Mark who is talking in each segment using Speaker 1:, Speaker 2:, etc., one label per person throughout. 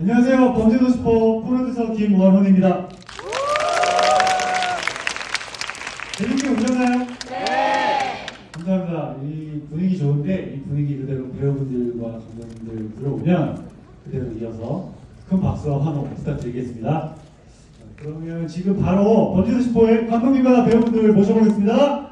Speaker 1: 안녕하세요. 범죄도시포 프로듀서 김원훈입니다. 재밌게 오셨나요? 네. 감사합니다. 이 분위기 좋은데 이 분위기 그대로 배우분들과 감독님들 들어오면 그대로 이어서 큰 박수와 환호 부탁드리겠습니다. 자, 그러면 지금 바로 범죄도시포의 감독님과 배우분들 모셔보겠습니다.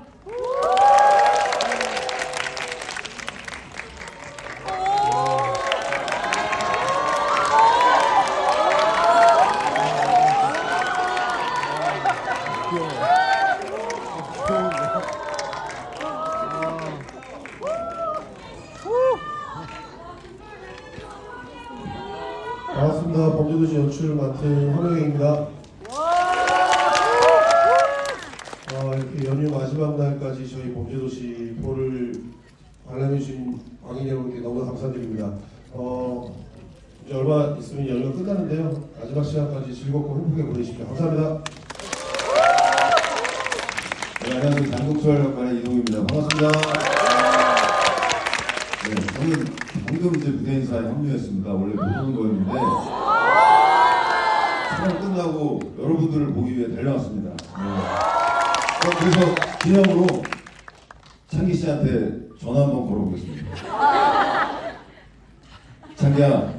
Speaker 2: 맡은 황영입니다. 어, 이렇게 연휴 마지막 날까지 저희 범죄도시 포를 관람해주신 광인 여러분께 너무 감사드립니다. 어, 이제 얼마 있으면 연휴가 끝나는데요. 마지막 시간까지 즐겁고 행복하게 보내십시오. 감사합니다.
Speaker 3: 네, 안녕하세요. 장국철 역할의 이동입니다. 반갑습니다. 네, 저는 방금 이제 무대 인사에 합류했습니다. 원래 못 오는 거였는데 촬영 끝나고 여러분들을 보기 위해 달려왔습니다. 네. 저 그래서 기념으로 창기 씨한테 전화 한번 걸어보겠습니다. 창기야,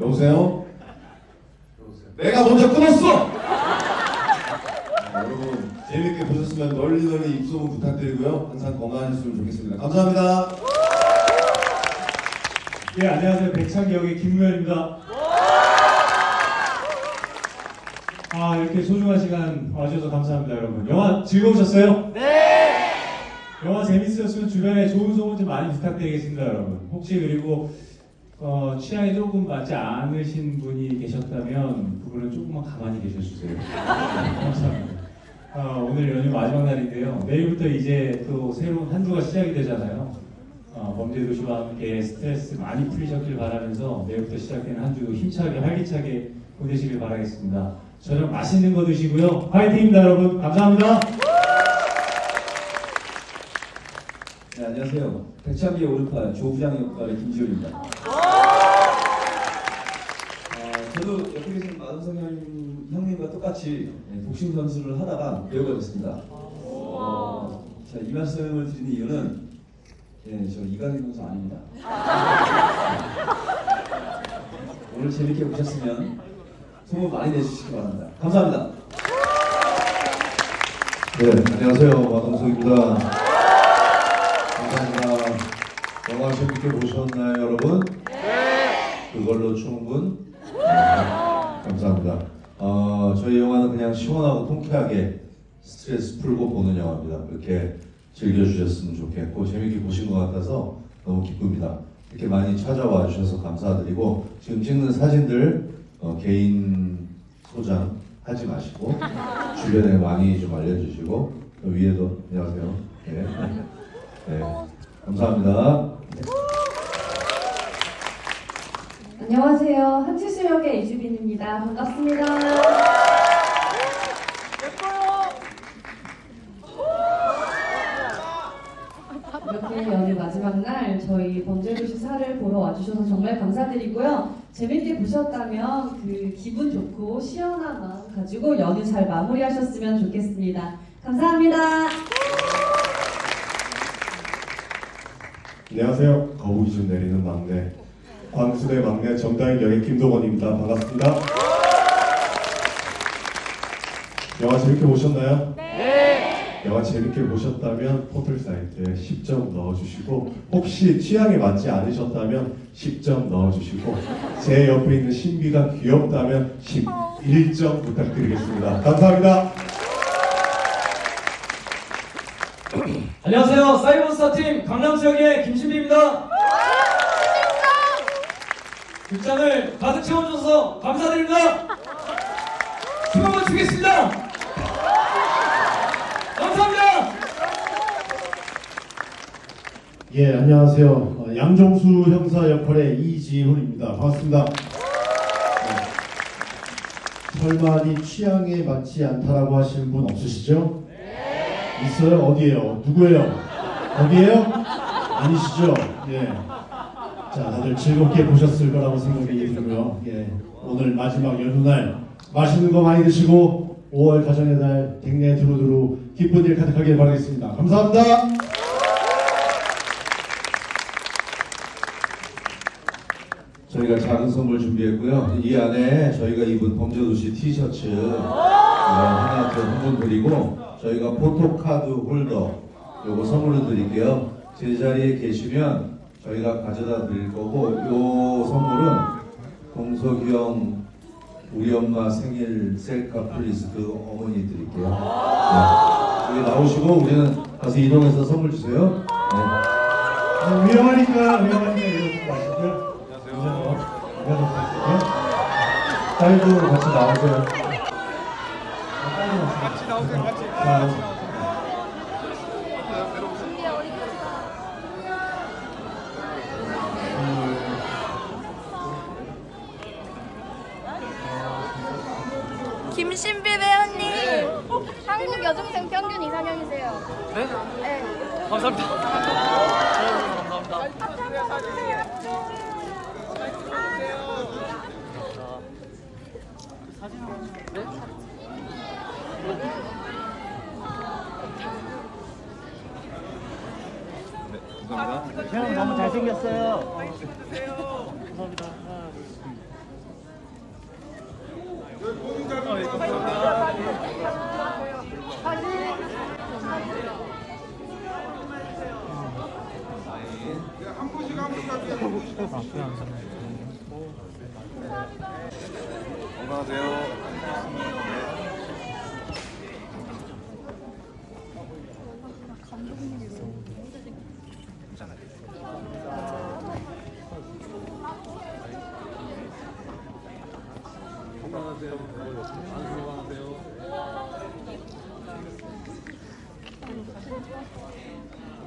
Speaker 3: 여보세요? 내가 먼저 끊었어! 네, 여러분 재밌게 보셨으면 널리 널리 입소문 부탁드리고요. 항상 건강하셨으면 좋겠습니다. 감사합니다.
Speaker 1: 예, 안녕하세요. 백창기 역의 김무현입니다. 아, 이렇게 소중한 시간 와주셔서 감사합니다, 여러분. 영화 즐거우셨어요? 네! 영화 재밌으셨으면 주변에 좋은 소문 좀 많이 부탁드리겠습니다, 여러분. 혹시 그리고 어, 취향이 조금 맞지 않으신 분이 계셨다면 그분은 조금만 가만히 계셔주세요. 감사합니다. 어, 오늘 연휴 마지막 날인데요. 내일부터 이제 또 새로운 한 주가 시작이 되잖아요. 어, 범죄도시와 함께 스트레스 많이 풀리셨길 바라면서 내일부터 시작되는 한 주 힘차게 활기차게 보내시길 바라겠습니다. 저녁 맛있는 거 드시고요. 화이팅입니다, 여러분. 감사합니다.
Speaker 4: 네, 안녕하세요. 백창기의 오른팔 조부장 역할의 김지훈입니다. 아, 저도 옆에 계신 마동석 형님, 형님과 똑같이 네, 복싱 선수를 하다가 배우가 됐습니다. 어, 자, 이 말씀을 드리는 이유는 예, 저 이강인 선수 아닙니다. 오늘 재밌게 보셨으면 소문 많이 내주시기 바랍니다. 감사합니다.
Speaker 3: 네, 안녕하세요. 마동석입니다. 감사합니다. 영화 재밌게 보셨나요, 여러분? 네. 그걸로 충분? 네, 감사합니다. 어, 저희 영화는 그냥 시원하고 통쾌하게 스트레스 풀고 보는 영화입니다. 그렇게 즐겨주셨으면 좋겠고 재밌게 보신 것 같아서 너무 기쁩니다. 이렇게 많이 찾아와 주셔서 감사드리고 지금 찍는 사진들 어, 개인 소장 하지 마시고 주변에 많이 좀 알려주시고 또 위에도 안녕하세요. 네, 네. 감사합니다.
Speaker 5: 안녕하세요. 한치수 역의 이주빈입니다. 반갑습니다. 이렇게 연휴 마지막 날 저희 범죄도시 사를 보러 와주셔서 정말 감사드리고요. 재밌게 보셨다면 그 기분 좋고 시원한 마음 가지고 연휴 잘 마무리하셨으면 좋겠습니다. 감사합니다.
Speaker 2: 안녕하세요. 거북이 좀 내리는 막내 광순의 막내 정다인 역의 김동원입니다. 반갑습니다. 영화 재밌게 보셨나요? 네. 영화 재밌게 보셨다면 포털 사이트에 10점 넣어주시고 혹시 취향에 맞지 않으셨다면 10점 넣어주시고 제 옆에 있는 신비가 귀엽다면 11점 부탁드리겠습니다. 감사합니다.
Speaker 6: 안녕하세요. 사이버스타 팀 강남 지역의 김신비입니다. 극장을 가득 채워줘서 감사드립니다. 주겠습니다. 감사합니다.
Speaker 2: 예, 안녕하세요. 어, 양정수 형사 역할의 이지훈입니다. 반갑습니다. 네. 설마 이 취향에 맞지 않다라고 하시는 분 없으시죠? 네. 있어요? 어디에요? 누구예요? 거기에요? 아니시죠? 예.
Speaker 7: 자, 다들 즐겁게 보셨을 거라고 생각이 들고요. 예, 오늘 마지막 연휴날 맛있는 거 많이 드시고 5월 가정의 달 댕내 두루두루 기쁜 일 가득하길 바라겠습니다. 감사합니다.
Speaker 3: 저희가 작은 선물 준비했고요. 이 안에 저희가 입은 범죄도시 티셔츠 하나 더한분 드리고 저희가 포토카드 홀더 요거 선물로 드릴게요. 제자리에 계시면 저희가 가져다 드릴 거고 요 선물은 동석이 형 우리 엄마 생일 셀카 플리즈 그 어머니 드릴게요. 네. 여기 나오시고 우리는 가서 이동해서 선물 주세요. 네.
Speaker 7: 어, 위험하니까 위험하니까 이러지 마시고요. 안녕하세요. 딸도 같이 나오세요. 같이 나오세요. 같이.
Speaker 8: 김신비 배우님 한국 여중생 평균 이상형이세요.
Speaker 9: 네?
Speaker 8: 네.
Speaker 9: 감사합니다. 감사합니다.
Speaker 10: 형 너무 잘생겼어요.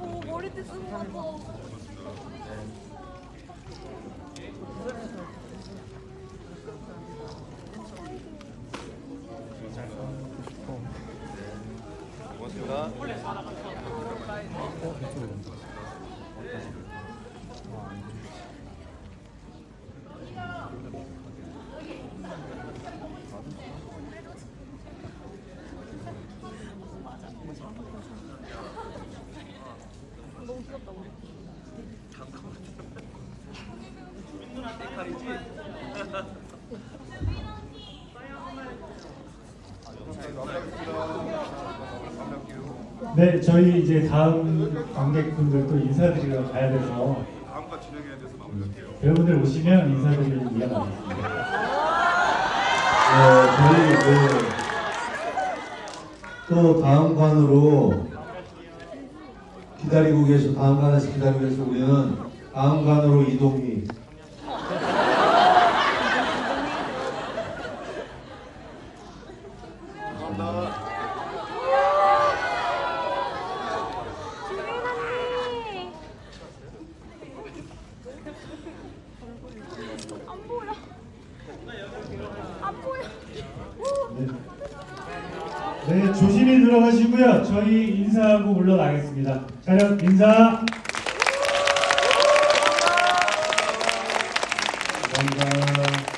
Speaker 8: 오 머리띠 쓰고 왔어.
Speaker 1: 네, 저희 이제 다음 관객분들 또 인사드리러 가야 돼서
Speaker 11: 다음과 진행해야 돼서 마무리할게요.
Speaker 1: 여러분들 오시면 인사드리는 이야기 하겠습니다.
Speaker 3: 네, 저희 그, 또 다음 관으로 기다리고 계셔 다음 관에서 기다리고 계셔 우리는 다음 관으로 이동이
Speaker 8: 주민언니 안 보여. 안 보여.
Speaker 1: 네, 조심히 들어가시고요. 저희 인사하고 물러나겠습니다. 촬영 인사. 감사합니다.